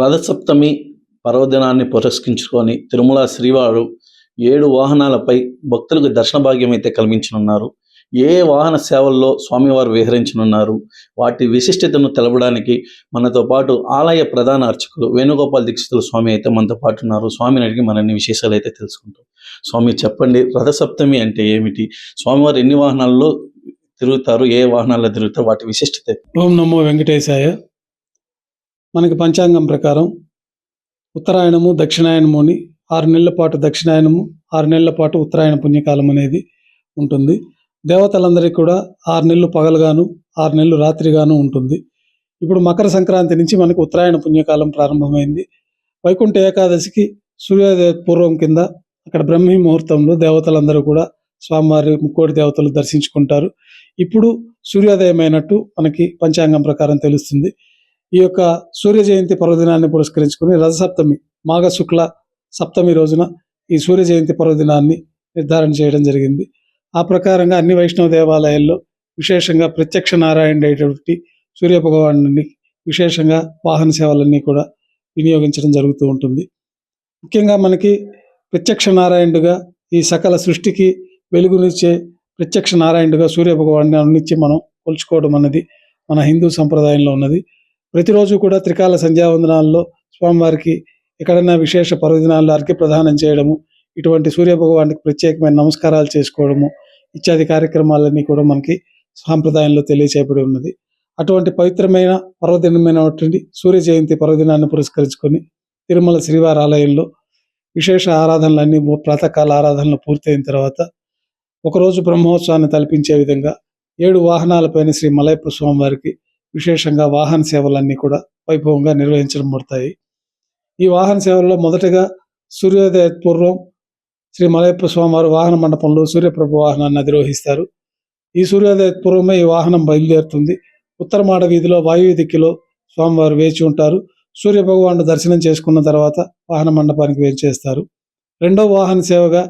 రథసప్తమి పర్వదినాన్ని పురస్కరించుకొని తిరుమల శ్రీవారు ఏడు వాహనాలపై భక్తులకు దర్శన భాగ్యం అయితే కల్పించనున్నారు ఏ వాహన సేవల్లో స్వామివారు విహరించనున్నారు. వాటి విశిష్టతను తెలపడానికి మనతో పాటు ఆలయ ప్రధాన అర్చకులు వేణుగోపాల్ దీక్షితుల స్వామి అయితే మనతో పాటు ఉన్నారు. స్వామిని అడిగి మనన్ని విశేషాలు అయితే తెలుసుకుంటాం. స్వామి చెప్పండి రథసప్తమి అంటే ఏమిటి? స్వామివారు ఎన్ని వాహనాల్లో తిరుగుతారు? ఏ వాహనాల్లో తిరుగుతారు? వాటి విశిష్టత? ఓం నమో వెంకటేశాయ. మనకి పంచాంగం ప్రకారం ఉత్తరాయణము దక్షిణాయనము అని ఆరు నెలల పాటు దక్షిణాయనము ఆరు నెలల పాటు ఉత్తరాయణ పుణ్యకాలం అనేది ఉంటుంది. దేవతలందరికీ కూడా ఆరు నెలలు పగలుగాను ఆరు నెలలు రాత్రిగాను ఉంటుంది. ఇప్పుడు మకర సంక్రాంతి నుంచి మనకు ఉత్తరాయణ పుణ్యకాలం ప్రారంభమైంది. వైకుంఠ ఏకాదశికి సూర్యోదయ పూర్వం కింద అక్కడ బ్రహ్మీ ముహూర్తంలో దేవతలందరూ కూడా స్వామివారి ముక్కోటి దేవతలు దర్శించుకుంటారు. ఇప్పుడు సూర్యోదయమైనట్టు మనకి పంచాంగం ప్రకారం తెలుస్తుంది. ఈ యొక్క సూర్య జయంతి పర్వదినాన్ని పురస్కరించుకుని రథసప్తమి మాఘ శుక్ల సప్తమి రోజున ఈ సూర్య జయంతి పర్వదినాన్ని నిర్ధారణ చేయడం జరిగింది. ఆ ప్రకారంగా అన్ని వైష్ణవ దేవాలయాల్లో విశేషంగా ప్రత్యక్ష నారాయణ అయినటువంటి సూర్య భగవాను విశేషంగా వాహన సేవలన్నీ కూడా వినియోగించడం జరుగుతూ ఉంటుంది. ముఖ్యంగా మనకి ప్రత్యక్ష నారాయణుడుగా ఈ సకల సృష్టికి వెలుగునిచ్చే ప్రత్యక్ష నారాయణుడుగా సూర్య భగవాన్ని అనునిచ్చి మనం కొలుచుకోవడం అన్నది మన హిందూ సంప్రదాయంలో ఉన్నది. ప్రతిరోజు కూడా త్రికాల సంధ్యావందనాల్లో స్వామివారికి ఎక్కడైనా విశేష పర్వదినాల్లో అర్ఘ్య ప్రదానం చేయడము ఇటువంటి సూర్య భగవానికి ప్రత్యేకమైన నమస్కారాలు చేసుకోవడము ఇత్యాది కార్యక్రమాలన్నీ కూడా మనకి సాంప్రదాయంలో తెలియచేయబడి ఉన్నది. అటువంటి పవిత్రమైన పర్వదినమైనటువంటి సూర్య జయంతి పర్వదినాన్ని పురస్కరించుకొని తిరుమల శ్రీవారి ఆలయంలో విశేష ఆరాధనలన్నీ ప్రాతకాల ఆరాధనలు పూర్తయిన తర్వాత ఒకరోజు బ్రహ్మోత్సవాన్ని తలపించే విధంగా ఏడు వాహనాలపైన శ్రీ మలయప్ప స్వామి వారికి విశేషంగా వాహన సేవలన్నీ కూడా వైభవంగా నిర్వహించబడతాయి ఈ వాహన సేవల్లో మొదటగా సూర్యోదయ పూర్వం శ్రీ మలయప్ప స్వామివారి వాహన మండపంలో సూర్యప్రభు వాహనాన్ని అధిరోహిస్తారు. ఈ సూర్యోదయ పూర్వమే ఈ వాహనం బయలుదేరుతుంది. ఉత్తర మాడ వీధిలో వాయువ్య దిక్కులో స్వామివారు వేచి ఉంటారు. సూర్యభగవానుడు దర్శనం చేసుకున్న తర్వాత వాహన మండపానికి వేచేస్తారు. రెండవ వాహన సేవగా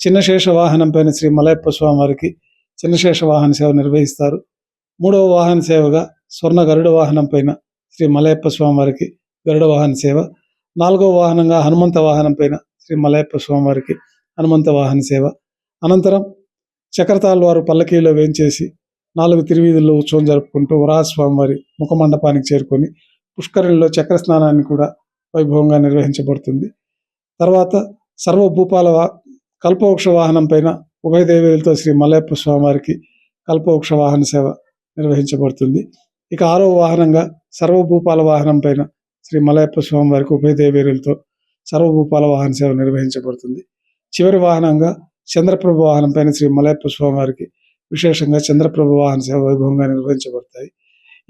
చిన్నశేష వాహనం పైన శ్రీ మలయప్ప స్వామి వారికి చిన్నశేష వాహన సేవ నిర్వహిస్తారు. మూడవ వాహన సేవగా స్వర్ణ గరుడ వాహనం పైన శ్రీ మలయప్ప స్వామి వారికి గరుడ వాహన సేవ. నాలుగో వాహనంగా హనుమంత వాహనం పైన శ్రీ మలయప్ప స్వామి వారికి హనుమంత వాహన సేవ. అనంతరం చక్రతాల్ వారు పల్లకీలో వేంచేసి నాలుగు తిరువీధుల్లో ఉత్సవం జరుపుకుంటూ వరాహస్వామివారి వారి ముఖ మండపానికి చేరుకొని పుష్కరిణిలో చక్ర స్నానాన్ని కూడా వైభవంగా నిర్వహించబడుతుంది. తర్వాత సర్వభూపాల వా కల్పవృక్ష వాహనం పైన ఉభయ దేవేలతో శ్రీ మలయప్ప స్వామివారికి కల్పవృక్ష వాహన సేవ నిర్వహించబడుతుంది. ఇక ఆరో వాహనంగా సర్వభూపాల వాహనం పైన శ్రీ మలయప్ప స్వామివారికి ఉభయ దేవేరులతో సర్వభూపాల వాహన సేవ నిర్వహించబడుతుంది. చివరి వాహనంగా చంద్రప్రభు వాహనం పైన శ్రీ మలయప్ప స్వామివారికి విశేషంగా చంద్రప్రభు వాహన సేవ వైభవంగా నిర్వహించబడతాయి.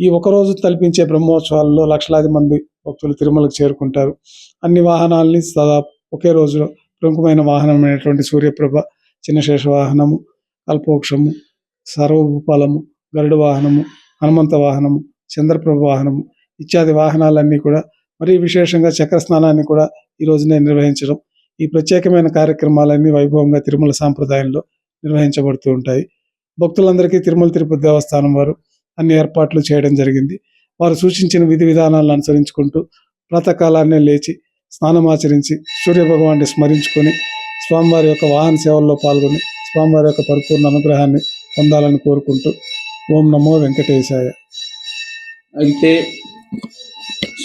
ఈ ఒక రోజు తలపించే బ్రహ్మోత్సవాల్లో లక్షలాది మంది భక్తులు తిరుమలకు చేరుకుంటారు. అన్ని వాహనాల్ని దాదాపు ఒకే రోజులో ప్రముఖమైన వాహనమైనటువంటి సూర్యప్రభ చిన్నశేష వాహనము అల్పోక్షము సర్వభూపాలము గరుడ వాహనము హనుమంత వాహనము చంద్రప్రభ వాహనము ఇత్యాది వాహనాలన్నీ కూడా మరీ విశేషంగా చక్ర స్నానాన్ని కూడా ఈ రోజునే నిర్వహించడం. ఈ ప్రత్యేకమైన కార్యక్రమాలన్నీ వైభవంగా తిరుమల సాంప్రదాయంలో నిర్వహించబడుతూ ఉంటాయి. భక్తులందరికీ తిరుమల తిరుపతి దేవస్థానం వారు అన్ని ఏర్పాట్లు చేయడం జరిగింది. వారు సూచించిన విధి విధానాలను అనుసరించుకుంటూ ప్రాతకాలాన్నే లేచి స్నానమాచరించి సూర్య భగవాన్ని స్మరించుకొని స్వామివారి యొక్క వాహన సేవల్లో పాల్గొని స్వామివారి యొక్క పరిపూర్ణ అనుగ్రహాన్ని పొందాలని కోరుకుంటూ ఓం నమో వెంకటేశాయ. అయితే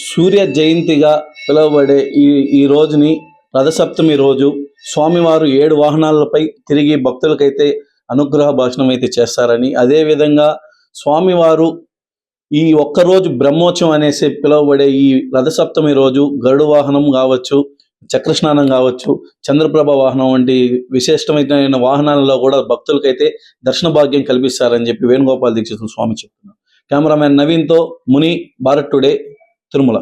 సూర్య జయంతిగా పిలువబడే ఈ ఈ రోజుని రథసప్తమి రోజు స్వామివారు ఏడు వాహనాలపై తిరిగి భక్తులకైతే అనుగ్రహ భాషణం అయితే చేస్తారని అదేవిధంగా స్వామివారు ఈ ఒక్కరోజు బ్రహ్మోత్సవం అనేసి పిలువబడే ఈ రథసప్తమి రోజు గరుడు వాహనం కావచ్చు చక్రస్నానం కావచ్చు చంద్రప్రభ వాహనం వంటి విశిష్టమైన వాహనాలలో కూడా భక్తులకైతే దర్శన భాగ్యం కల్పిస్తారని చెప్పి వేణుగోపాల్ దీక్షితులు స్వామి చెప్తున్నారు. కెమెరామ్యాన్ నవీన్తో ముని భారత్ టుడే తిరుమల.